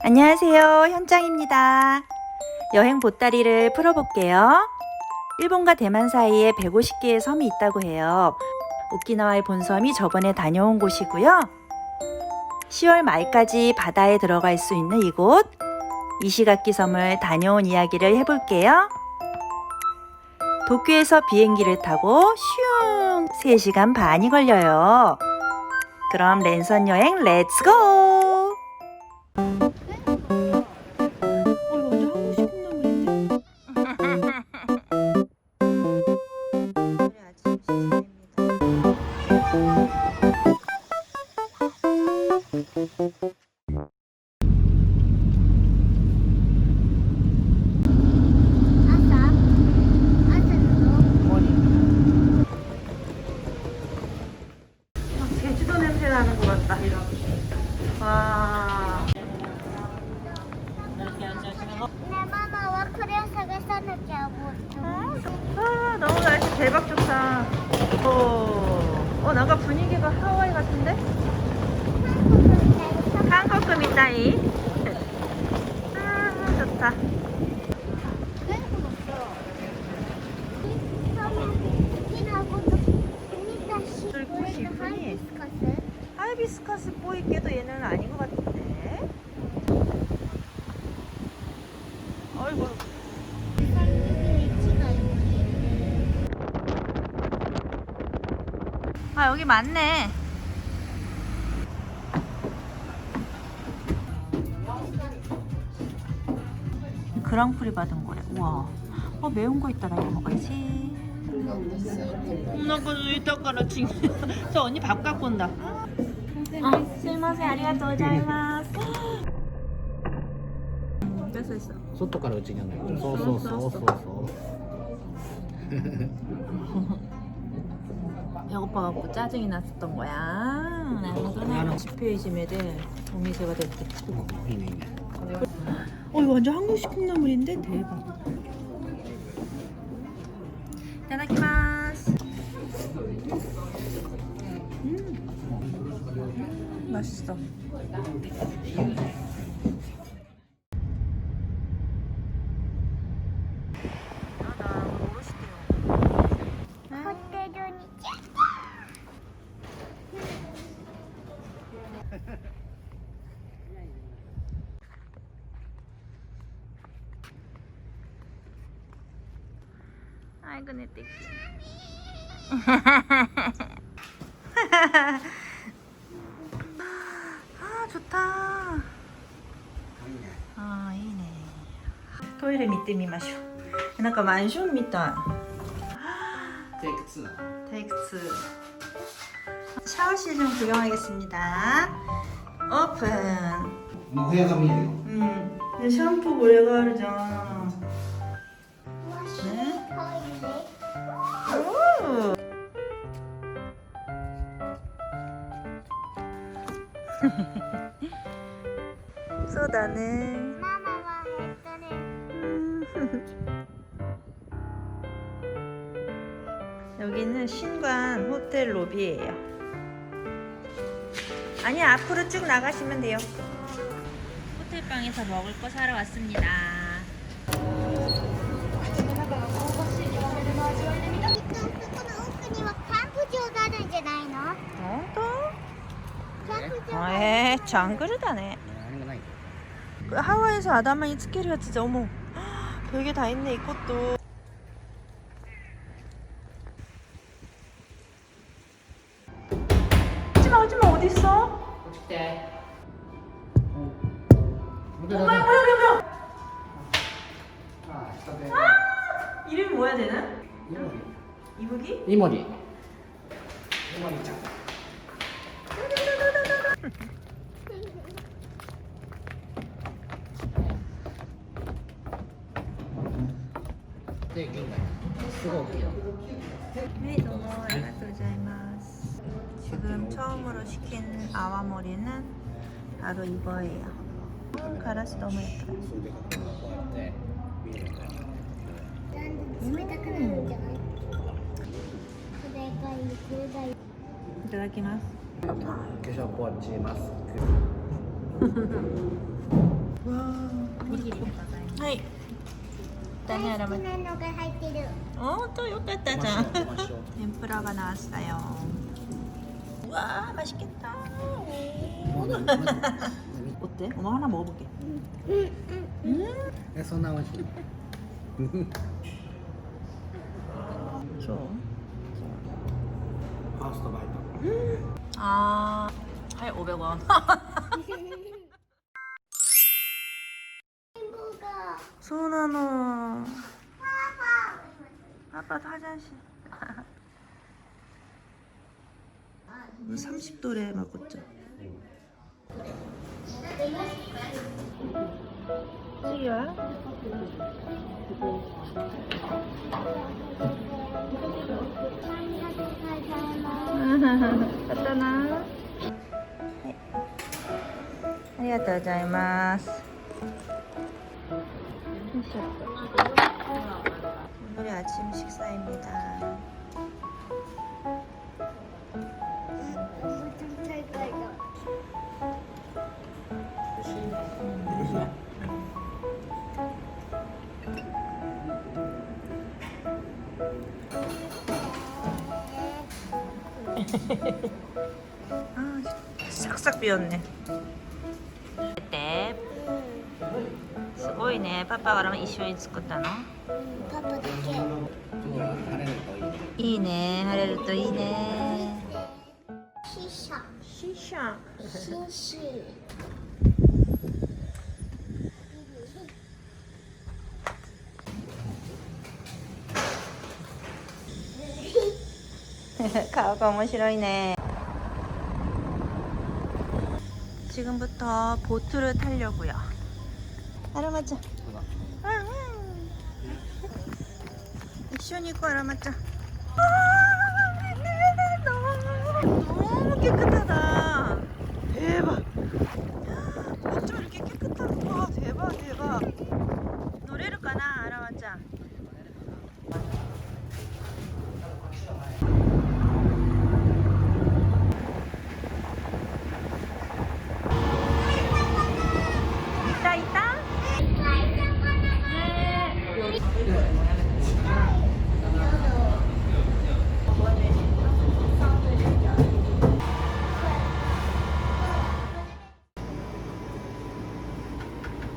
안녕하세요. 현장입니다. 여행 보따리를 풀어볼게요. 일본과 대만 사이에 150개의 섬이 있다고 해요. 오키나와의 본섬이 저번에 다녀온 곳이고요. 10월 말까지 바다에 들어갈 수 있는 이곳, 이시가키 섬을 다녀온 이야기를 해볼게요. 도쿄에서 비행기를 타고 슝 3시간 반이 걸려요. 그럼 랜선 여행 렛츠고! 좋다. 하이비스커스 보이게도 얘는 아닌 것 같은데. 어이구. 아, 여기 많네. 그랑프리 받은 거야. 우와. 어, 매운 거 있다. 나 이거 먹어야지. 나그 이따가라 지금. 저 언니 밥 갖고 온다. 어, 스마세 아리가또 고자이마스. 됐어, 됐어. 外から内にはないそうそうそうそうそう 배고파갖고 짜증이 났었던 거야. 나는 10페이지 매대 도미세가 됐대. いいねいいね 어 이거 완전 한국식 콩나물인데 대박. 이타다키마스. 음. 맛있어. 아, 나 모르시대요. 호텔존이 아이고 내 떼기. 아 좋다. 아 이네. 토이레 밑에 미마쇼. 뭔가 만션 みたい.テイク2 테이크 2. 샤워실 좀 구경하겠습니다. 오픈. もう部屋が見えるよ 음. 근데 샴푸 모래가 하르잖아. 소다는 마마가 했더니 음. 여기는 신관 호텔 로비예요. 아니 앞으로 쭉 나가시면 돼요. 호텔방에서 먹을 거 사러 왔습니다. 그렇죠. 저안 그러다네. 그 하와이에서 아담한 이 스케리가 진짜 어머 별게 다 있네 이것도. 하지마 하지마 어디 있어? 어떡해. 뭐야 뭐야 뭐야 뭐야. 이름이 뭐야 되는? 이모리. 이북이? 이모리. 이모리 짱. 네, 너무 아리가또자이마스. 지금 처음으로 시킨 아와머리는 바로 이거예요. 음, 가라스 너무 예뻐요. それでこうやって見えるんだよ冷たくなるんじゃないこれがいいこれがいい いただきます。化粧ポーチマスク はい ダメあらま好きなのが入ってる。おーとよかったじゃん天ぷらが나왔어요 와 맛있겠다 어때? 엄마 하나 먹어볼게 うんうん。 음 えそんな美味しい 좋아 ファーストバイト 아, 할 500원. そうなの. 아빠 화장실. 30도래 먹었죠. 지유야? 갖다 놔. ありがとうございます。 오늘의 아침 식사입니다. 아, 싹싹 비었네. いね。パパが一緒に作ったの。パパだけ。晴れるといいいいね。晴れるといいね。シシャ。シシャ。シシ。 顔が面白いね. 지금부터 보트를 타려고요. 알아맞자. 응, 응. 액션이고 알아맞자. 아, 너무, 너무 깨끗하다. 대박. 어쩜 이렇게 깨끗한 거야? 대박, 대박. 노래를 까나 알아맞자. 있다, 있다.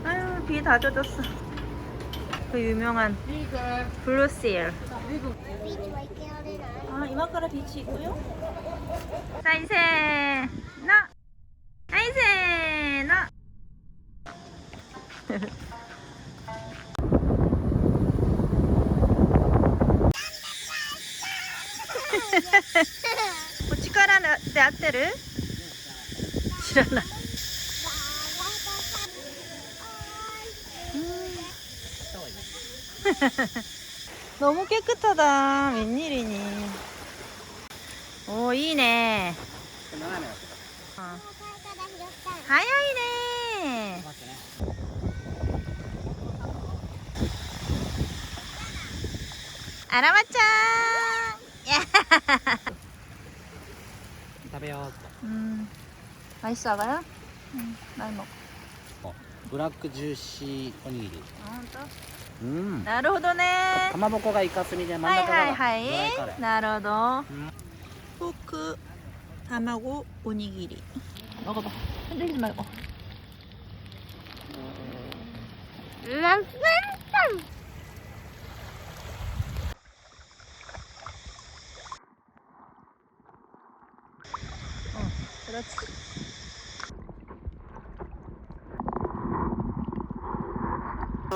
아유, 비 다 젖었어. 그 유명한 블루시엘. ビーチは行けられない 아, 이마카라 비치 있고요. 사이세 나 사이세 나 뭐力で合ってる知らない 너무 깨끗하다. 웬일이니. 오, 이네. 斜めだ 어. から拾ったの 하야이네. 待ってね 알아맞자. 야. 食べようっ 음, 맛있어, 아가요? 응, 많이 먹어. とブラックジューシーおにぎり 어, 또. うんなるほどね。かまぼこがイカスミで真んはい中がはいはいドライカレーなるほどうんポーク卵おにぎり먹어봐 흔들지 말고 ランプンタン 그렇지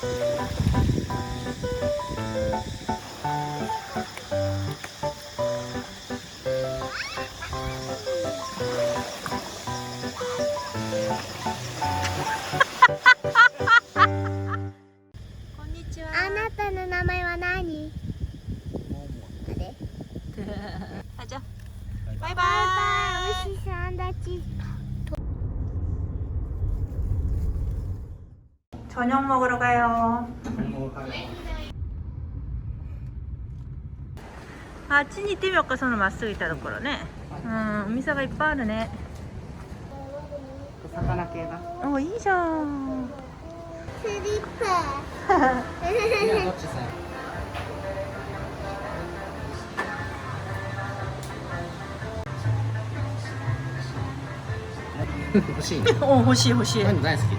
バイバイ。バイバイ。美味しいサンドイッチ。 저녁 먹으러 가요.あっちに行ってみようかそのまっすぐ行ったところねうんお店がいっぱいあるね魚系がおいいじゃんスリッパいやどっちさ欲しいねお欲しい欲しいこういうの大好き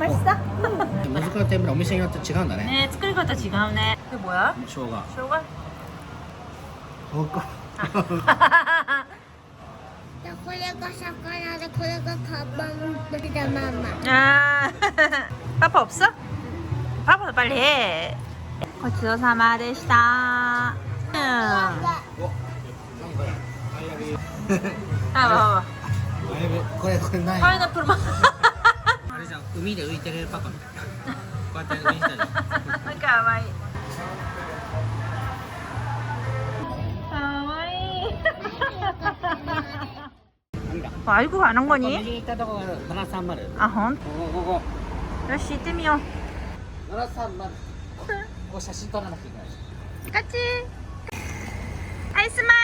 음, 맛있어? もずくの天ぷらお店によって違うんだね 네, 作り方違うね 이게 뭐야? 生姜 쇼가? これが魚でこれがカバンだママ 아, 파파 없어? 파파 빨리 해. 고치도사마 되시다. 응. 아, お봐봐. これこれない 파인애플 맛. あれじゃん 海で浮いてるパパみたいな。こうやって浮いてん。かいい。かわい。いこれ歩はに？右行ったとこあ、本当ここここ。よし、行ってみよう。ここ写真撮らなきゃいけない。ガチアイスマイ。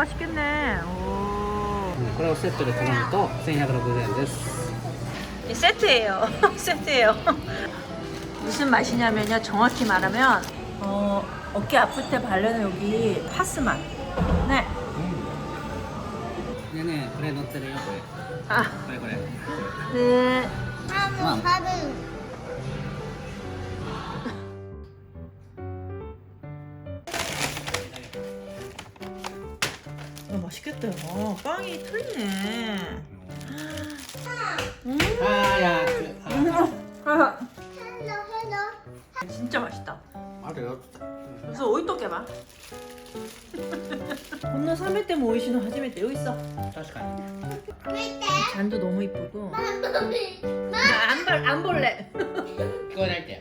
맛있겠네. 오. これをセットで頼むと1160円です 이 세트예요. 세트예요. 무슨 맛이냐면요. 정확히 말하면 어, 어깨 아플 때 바르는 여기 파스 맛. 네. でねこれ乗ってるよこれ 아, これこれ 네. ハムハム 맛있겠다. 어, 빵이 틀리네. 음. あーやー 아, ヘロヘロ 진짜 맛있다. あるよ 그래서 오이 또 깨봐. 건너 3회 때 모이시는 하지메 여기 있어. 確かに 잔도 너무 이쁘고. ママ 아, 안, 볼, 안 볼래. 聞こえないって